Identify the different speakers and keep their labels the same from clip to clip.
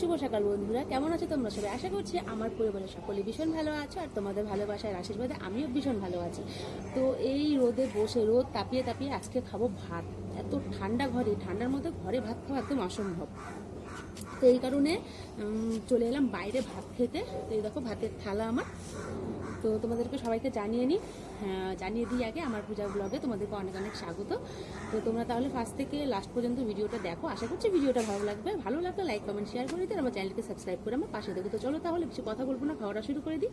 Speaker 1: শুভ সকাল বন্ধুরা, কেমন আছো তোমরা সবাই? আশা করছি আমার পরিবারের সকলে ভীষণ ভালো আছো আর তোমাদের ভালোবাসার আশীর্বাদে আমিও ভীষণ ভালো আছি। তো এই রোদে বসে, রোদ তাপিয়ে তাপিয়ে আজকে খাব ভাত। এত ঠান্ডা ঘরে, ঠান্ডার মধ্যে ঘরে ভাত খাওয়া একদম অসম্ভব। তো এই কারণে চলে এলাম বাইরে ভাত খেতে। তো এই দেখো, ভাতের থালা আমার। তো তোমাদেরকে সবাইকে জানিয়ে নিই। হ্যাঁ, জানিয়ে দিই আগে আমার পূজা ব্লগে তোমাদেরকে অনেক অনেক স্বাগত। তো তোমরা তাহলে ফার্স্ট থেকে লাস্ট পর্যন্ত ভিডিওটা দেখো। আশা করছি ভিডিওটা ভালো লাগবে। ভালো লাগলে লাইক কমেন্ট শেয়ার করে দিতে আমার চ্যানেলকে সাবস্ক্রাইব করে আমার পাশে দেখো তো চলো তাহলে কিছু কথা বলব না খাওয়াটা শুরু করে দিই।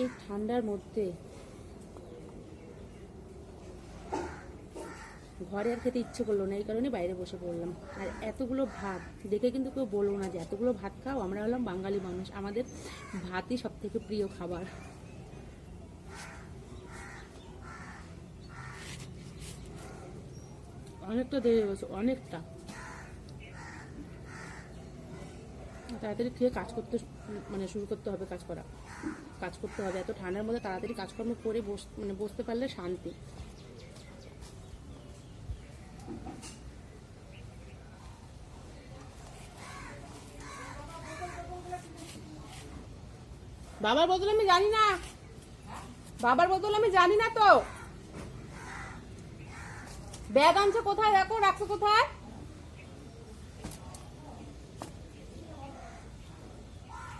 Speaker 1: এই ঠান্ডার মধ্যে ঘরে আর খেতে ইচ্ছে করল না, এই কারণে বাইরে বসে পড়লাম। আর এতগুলো ভাত, দেখে কিন্তু কেউ বলব না যে এতগুলো ভাত খাও, আমরা হলাম বাঙালি মানুষ। আমাদের ভাতই সব থেকে প্রিয় খাবার। অনেকটা দেরি হয়েছে অনেকটা। তাড়াতাড়ি খেয়ে কাজ করতে মানে শুরু করতে হবে কাজ করা। কাজ করতে হবে, এত ঠান্ডার মধ্যে তাড়াতাড়ি কাজকর্ম করে বস মানে বসতে পারলে শান্তি। বাবার বদল আমি জানি না। বাবার বদল আমি জানি না তো। ব্যাগ আনছে কোথায়? দেখো রাখছো কোথায়?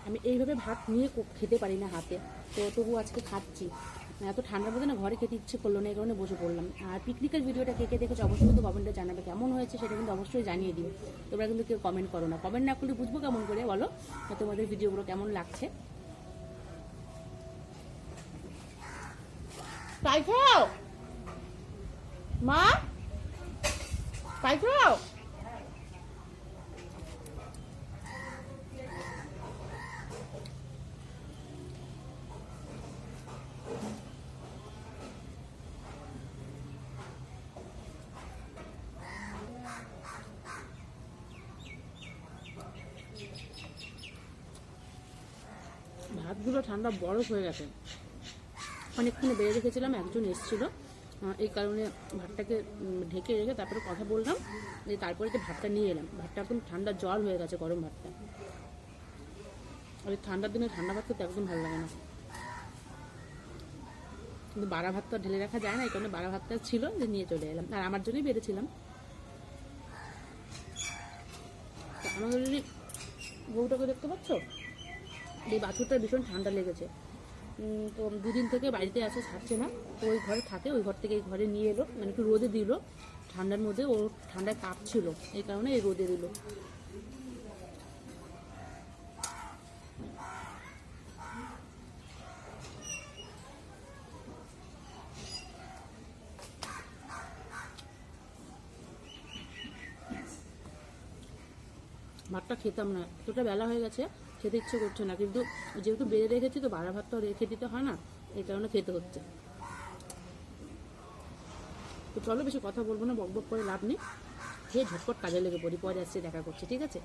Speaker 1: আমি এইভাবে ভাত নিয়ে খেতে পারি না হাতে। তো তবু আজকে খাচ্ছি। এত ঠান্ডার মধ্যে না ঘরে খেতে ইচ্ছে করল না, এই কারণে বসে পড়লাম। আর পিকনিকের ভিডিওটা কে কে দেখেছ অবশ্যই কিন্তু কমেন্টে জানাবে। কেমন হয়েছে সেটা কিন্তু অবশ্যই জানিয়ে দিও। তোমরা কিন্তু কেউ কমেন্ট করো না। কমেন্ট না করলে বুঝব কেমন করে বলো? তোমাদের ভিডিওগুলো কেমন লাগছে? তাই খাও মা তাই খাও ভাতগুলো ঠান্ডা বরফ হয়ে গেছে। অনেকক্ষণ বেড়ে রেখেছিলাম, একজন এসেছিল। এই কারণে ভাতটাকে ঢেকে রেখে তারপরে কথা বললাম যে তারপরে যে ভাতটা নিয়ে এলাম। ভাতটা একদম ঠান্ডা জল হয়ে গেছে, গরম ভাতটা। আর ঠান্ডার দিনে ঠান্ডা ভাত খেতে একদম ভালো লাগে না। কিন্তু বাড়া ভাত তো ঢেলে রাখা যায় না, এই কারণে বাড়া ভাতটা ছিল, যে নিয়ে চলে এলাম। আর আমার জন্যই বেড়েছিলাম। আমাদের বউটাকে দেখতে পাচ্ছ? এই বাছুরটা ভীষণ ঠান্ডা লেগেছে। তো দুদিন থেকে বাড়িতে আসে ছাড়ছে না। তো ওই ঘরে থাকে, ওই ঘর থেকে এই ঘরে নিয়ে এলো মানে একটু রোদে দিল। ঠান্ডার মধ্যে ও ঠান্ডায় কাঁপছিল, এই কারণে এই রোদে দিল। ভাতটা খেতাম না, এতটা বেলা হয়ে গেছে। খেতে ইচ্ছে করছে না। কিন্তু যেহেতু বেড়ে রেখেছি তো বাড়া ভাত তো রেখে দিতে হয় না, এই কারণে খেতে হচ্ছে। তো চলো, বেশি কথা বলব না, বক বক করে লাভ নেই। খেয়ে ঝটপট কাজে লেগে পড়ি, পরে আসছে, দেখা করছি, ঠিক আছে?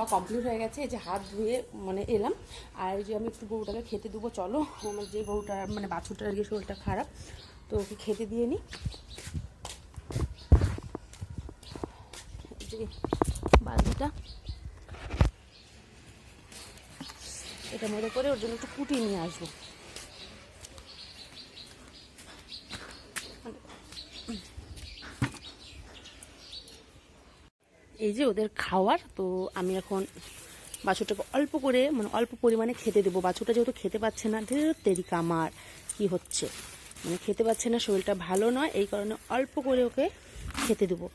Speaker 1: খাওয়া কমপ্লিট হয়ে গেছে যে হাত ধুয়ে মানে এলাম। আর যে আমি একটু গরুটাকে খেতে দেবো, চলো। আমার যে গরুটা মানে বাছুরটার আর কি শরীরটা খারাপ, তো ওকে খেতে দিয়ে নিই যে বালতিটা। এটা মনে করে ওর জন্য একটু কুটি নিয়ে আসব। এই যে ওদের খাওয়ার, তো আমি এখন বাছুরটাকে অল্প করে মানে অল্প পরিমাণে খেতে দেবো। বাছুরটা যেহেতু খেতে পাচ্ছে না, ধীরে তেরিকা আমার কি হচ্ছে? মানে খেতে পাচ্ছে না, শরীরটা ভালো নয়, এই কারণে অল্প করে ওকে খেতে দেবো।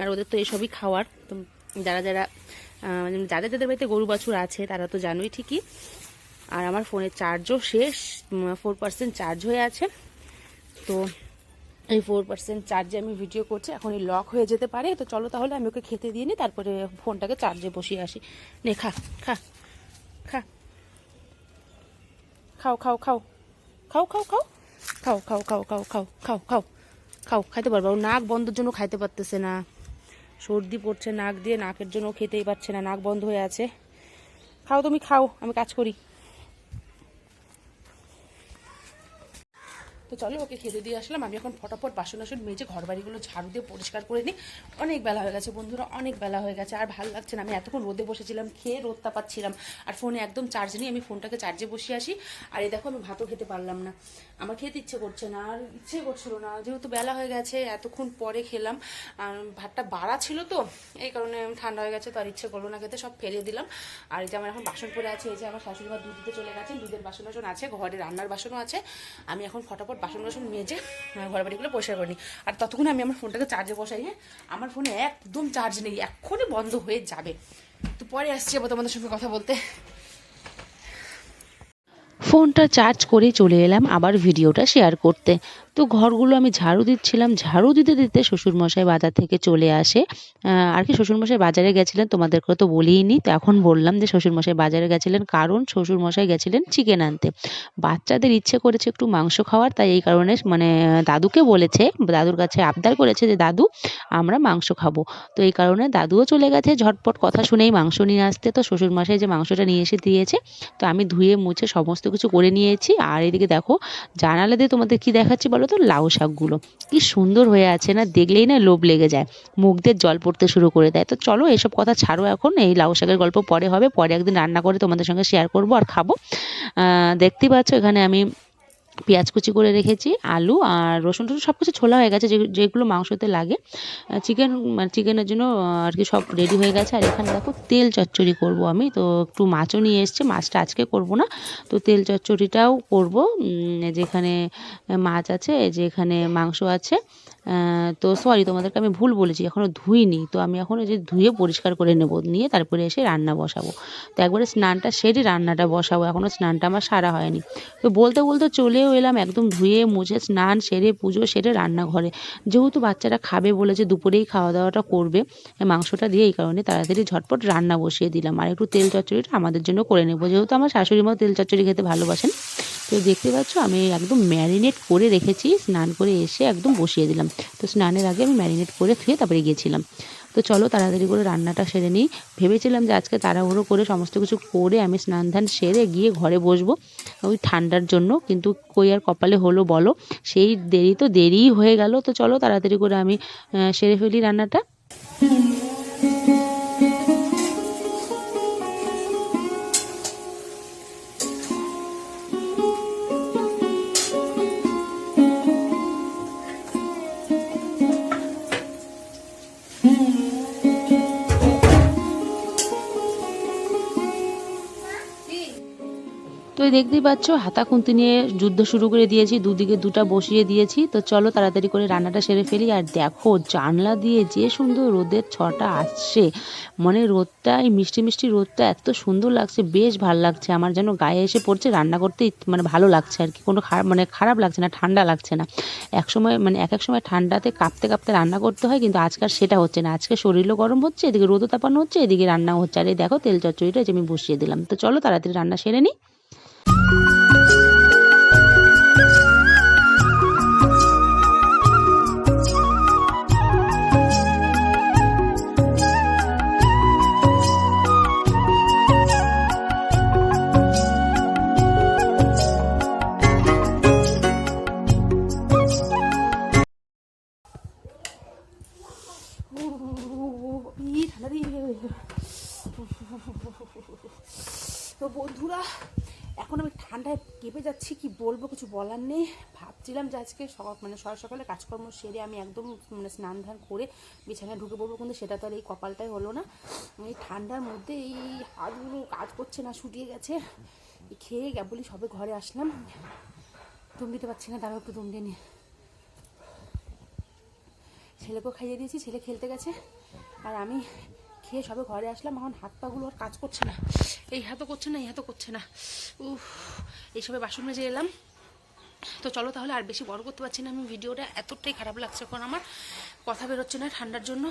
Speaker 1: আর ওদের তো এসবই খাওয়ার। তো যারা যারা মানে যাদের যাদের বাড়িতে গরু বাছুর আছে, তারা তো জানোই ঠিকই। আর আমার ফোনের চার্জও শেষ ফোর পার্সেন্ট চার্জ হয়ে আছে। তো এই ফোর পার্সেন্ট চার্জে আমি ভিডিও করছি এখন এই লক হয়ে যেতে পারে। তো চলো তাহলে আমি ওকে খেতে দিয়ে নিই তারপরে ফোনটাকে চার্জে বসিয়ে আসি। নে, খা খা খা। খাও খাও খাও। খাও খাও খাও। খাও খাও খাও খাও খাও খাও খাও। খাও, খাইতে পারব। নাক বন্ধের জন্য খাইতে পারতেছে না। সর্দি পড়ছে, নাক দিয়ে নাকের জন্য খেতেই পারছে না, নাক বন্ধ হয়ে আছে। খাও তুমি, খাও, আমি কাজ করি। তো চলো ওকে খেতে দিয়ে আসলাম। আমি এখন ফটাফট বাসন বাসন মেজে ঘর বাড়িগুলো ঝাড়ু দিয়ে পরিষ্কার করে নিই। অনেক বেলা হয়ে গেছে বন্ধুরা, অনেক বেলা হয়ে গেছে, আর ভালো লাগছে না। আমি এতক্ষণ রোদে বসেছিলাম, খেয়ে রোদ তাপাচ্ছিলাম আর ফোনে একদম চার্জ নেই, আমি ফোনটাকে চার্জে বসিয়ে আসি। আর এই দেখো আমি ভাতও খেতে পারলাম না। আমার খেতে ইচ্ছে করছে না, আর ইচ্ছে করছিল না। যেহেতু বেলা হয়ে গেছে, এতক্ষণ পরে খেলাম। ভাতটা বাড়া ছিল তো, এই কারণে ঠান্ডা হয়ে গেছে, তো আর ইচ্ছে করল না খেতে, সব ফেলে দিলাম। আর এই যে আমার এখন বাসন পড়ে আছে, এই যে আমার শাশুড়ি মা দুধ দিতে চলে গেছেন, দুধের বাসন বাসন আছে, ঘরে রান্নার বাসনও আছে। আমি এখন ফটাফট বাসন বাসন মেজে ঘর বাড়িগুলো পরিষ্কার করে আর ততক্ষণ আমি আমার ফোনটাকে চার্জে বসাই হ্যাঁ? আমার ফোনে একদম চার্জ নেই, এক্ষুনি বন্ধ হয়ে যাবে। তো পরে আসছি আবার তোমাদের সঙ্গে কথা বলতে।
Speaker 2: ফোনটা চার্জ করে চলে এলাম আবার ভিডিওটা শেয়ার করতে। তো ঘরগুলো আমি ঝাড়ু দিচ্ছিলাম। ঝাড়ু দিতে দিতে শ্বশুরমশাই বাজার থেকে চলে আসে। আর কি শ্বশুরমশাই বাজারে গেছিলেন তোমাদেরকে তো বলিনি তো এখন বললাম যে শ্বশুরমশাই বাজারে গেছিলেন কারণ শ্বশুরমশাই গেছিলেন চিকেন আনতে। বাচ্চাদের ইচ্ছে করেছে একটু মাংস খাওয়ার, তাই এই কারণে মানে দাদুকে বলেছে, দাদুর কাছে আবদার করেছে যে, দাদু, আমরা মাংস খাব। তো এই কারণে দাদুও চলে গেছে, ঝটপট কথা শুনেই মাংস নিয়ে আসতে। তো শ্বশুরমশাই যে মাংসটা নিয়ে এসে দিয়েছে, তো আমি ধুয়ে মুছে সমস্ত কিছু করে নিয়েছি। আর এদিকে দেখো জানালা দিয়ে তোমাদের কি দেখাচ্ছি বলো? তো লাউ শাকগুলো। কি সুন্দর হয়ে আছে না দেখলেই না লোভ লেগে যায়। মুখ দিয়ে জল পড়তে শুরু করে দেয়। তো চলো এসব কথা ছাড়ো এখন এই লাউ শাকের গল্প পরে হবে। পরে একদিন রান্না করে তোমাদের সঙ্গে শেয়ার করব আর খাব। আহ, দেখতেই পাচ্ছ এখানে আমি পেঁয়াজ কুচি করে রেখেছি, আলু আর রসুন টসুন সব কিছু ছোলা হয়ে গেছে, যে- যেগুলো মাংসতে লাগে। চিকেন মানে চিকেনের জন্য আর কি সব রেডি হয়ে গেছে। আর এখানে দেখো তেল চচ্চড়ি করব আমি। তো একটু মাছও নিয়ে এসছে, মাছটা আজকে করব না। তো তেল চচ্চড়িটাও করব। যেখানে মাছ আছে, যেখানে মাংস আছে। তো সরি তোমাদেরকে আমি ভুল বলেছি এখনও ধুইনি। তো আমি এখন যে ধুয়ে পরিষ্কার করে নেব, নিয়ে তারপরে এসে রান্না বসাবো। তো একবারে স্নানটা সেরে রান্নাটা বসাবো এখনও স্নানটা আমার সারা হয়নি। তো বলতে বলতে চলেও এলাম, একদম ধুয়ে মুছে স্নান সেরে পুজো সেরে রান্নাঘরে। যেহেতু বাচ্চারা খাবে বলেছে, দুপুরেই খাওয়া দাওয়াটা করবে মাংসটা দিয়ে এই কারণে তাড়াতাড়ি ঝটপট রান্না বসিয়ে দিলাম। আর একটু তেল চচ্চড়িটা আমাদের জন্য করে নেব, যেহেতু আমার শাশুড়ি মা তেল চচ্চড়ি খেতে ভালোবাসেন। তো দেখতে পাচ্ছ, আমি একদম ম্যারিনেট করে রেখেছি, স্নান করে এসে একদম বসিয়ে দিলাম। তো স্নানের আগে আমি ম্যারিনেট করে খেয়ে তারপরে গিয়েছিলাম। তো চলো তাড়াতাড়ি করে রান্নাটা সেরে নিই। ভেবেছিলাম যে আজকে তাড়াহুড়ো করে সমস্ত কিছু করে আমি স্নান ধান সেরে গিয়ে ঘরে বসবো ওই ঠান্ডার জন্য। কিন্তু কই আর কপালে হলো বলো, সেই দেরি তো দেরিই হয়ে গেল। তো চলো তাড়াতাড়ি করে আমি সেরে ফেলি রান্নাটা। তো দেখতেই পাচ্ছ, হাতা খুন্তি নিয়ে যুদ্ধ শুরু করে দিয়েছি। দুদিকে দুটা বসিয়ে দিয়েছি। তো চলো তাড়াতাড়ি করে রান্নাটা সেরে ফেলি। আর দেখো, জানলা দিয়ে যে সুন্দর রোদের ছটা আসছে। মানে রোদটা, এই মিষ্টি মিষ্টি রোদটা এত সুন্দর লাগছে, বেশ ভালো লাগছে। আমার যেন গায়ে এসে পড়ছে, রান্না করতে মানে ভালো লাগছে আর কি। কোনো খারাপ মানে খারাপ লাগছে না, ঠান্ডা লাগছে না। এক সময় মানে এক এক সময় ঠান্ডাতে কাঁপতে কাঁপতে রান্না করতে হয়, কিন্তু আজকাল সেটা হচ্ছে না। আজকে শরীরও গরম হচ্ছে, এদিকে রোদও তাপানো হচ্ছে, এদিকে রান্নাও হচ্ছে। আর এই দেখো, তেল চচ্চড়িটা আমি বসিয়ে দিলাম। তো চলো তাড়াতাড়ি রান্না সেরে নিই।
Speaker 1: তো বন্ধুরা, এখন আমি ঠান্ডায় কেঁপে যাচ্ছি, কি বলব, কিছু বলার নেই। ভাবছিলাম যে আজকে সকাল মানে সকাল সকালে কাজকর্ম সেরে আমি একদম মানে স্নান ধান করে বিছানায় ঢুকে পড়ব, কিন্তু সেটা তো আর এই কপালটাই হলো না। এই ঠান্ডার মধ্যে এই হাতগুলো কাজ করছে না শুটিয়ে গেছে। খেয়ে গে- বলি সবে ঘরে আসলাম। দম দিতে পারছি না তারাও একটু দম দিয়ে নিয়ে ছেলেকেও খাইয়ে দিয়েছি, ছেলে খেলতে গেছে। আর আমি খেয়ে সবে ঘরে আসলাম, এখন হাত পাগুলো আর কাজ করছে না। এই হাতও করছে না, এই হাতও করছে না। উফ, এইসবে বাসন মেজে এলাম। তো চলো তাহলে আর বেশি বড় করতে পারছি না আমি, ভিডিওটা এতটাই খারাপ লাগছে এখন আমার। কথা বেরোচ্ছে না ঠান্ডার জন্য।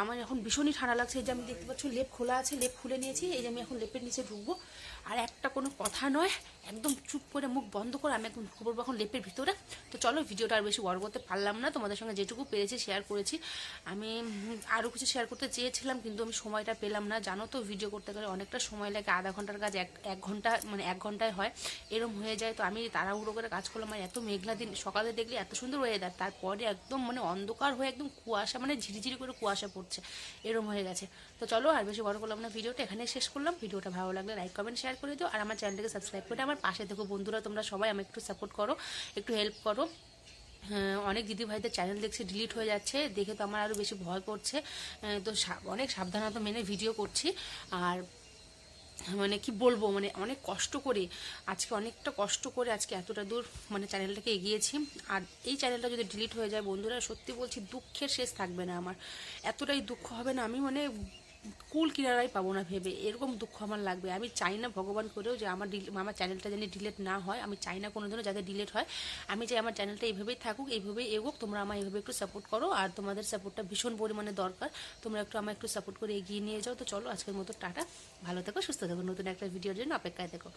Speaker 1: আমার এখন ভীষণই ঠান্ডা লাগছে। এই যে আমি দেখতে পাচ্ছি, লেপ খোলা আছে, লেপ খুলে নিয়েছি। এই যে আমি এখন লেপের নিচে ঢুকবো। আর একটা কোনো কথা নয়, একদম চুপ করে মুখ বন্ধ করে আমি একদম ঢুকে পড়ব এখন লেপের ভিতরে। তো চলো, ভিডিওটা আর বেশি বড় করতে পারলাম না। তোমাদের সঙ্গে যেটুকু পেরেছি শেয়ার করেছি। আমি আরও কিছু শেয়ার করতে চেয়েছিলাম, কিন্তু আমি সময়টা পেলাম না। জানো তো ভিডিও করতে গেলে অনেকটা সময় লাগে। আধা ঘণ্টার কাজ এক এক ঘণ্টা মানে এক ঘন্টায় হয়। এরম হয়ে যায়। তো আমি তাড়াহুড়ো করে কাজ করলাম। আর এত মেঘলা দিন, সকালে দেখলে এত সুন্দর ওয়েদার তারপরে একদম মানে অন্ধকার হয়ে একদম কুয়াশা মানে ঝিরিঝিরি করে কুয়াশা পড়ছে এরম হয়ে গেছে। তো চলো আর বেশি বড় করলাম না ভিডিওটা এখানে শেষ করলাম। ভিডিওটা ভালো লাগলে লাইক কমেন্ট শেয়ার করে দিও। আর আমার চ্যানেলটাকে সাবস্ক্রাইব করে আমার পাশে দেখো বন্ধুরা তোমরা সবাই আমাকে একটু সাপোর্ট করো একটু হেল্প করো। হ্যাঁ, অনেক দিদি ভাইদের চ্যানেল দেখছি ডিলিট হয়ে যাচ্ছে। দেখে তো আমার আরও বেশি ভয় করছে। তো অনেক সাবধানতা মেনে ভিডিও করছি। আর মানে কি বলব মানে অনেক কষ্ট করে, আজকে অনেকটা কষ্ট করে আজকে এতটা দূর মানে চ্যানেলটাকে এগিয়েছি। আর এই চ্যানেলটা যদি ডিলিট হয়ে যায়, বন্ধুরা, সত্যি বলছি, দুঃখের শেষ থাকবে না আমার। এতটাই দুঃখ হবে না, আমি মানে কুল কিনারাই পাবো না ভেবে। এরকম দুঃখ আমার লাগবে। আমি চাই না ভগবান করেও যে আমার আমার চ্যানেলটা যেন ডিলেট না হয়। আমি চাই না কোনো দিনও যাতে ডিলেট হয়। আমি চাই আমার চ্যানেলটা এইভাবেই থাকুক, এইভাবেই এগোক। তোমরা আমার এইভাবে একটু সাপোর্ট করো। আর তোমাদের সাপোর্টটা ভীষণ পরিমাণে দরকার। তোমরা একটু আমার একটু সাপোর্ট করে এগিয়ে নিয়ে যাও। তো চলো আজকের মতো টাটা। ভালো থেকো, সুস্থ থেকো। নতুন একটা ভিডিওর জন্য অপেক্ষায় থেকো।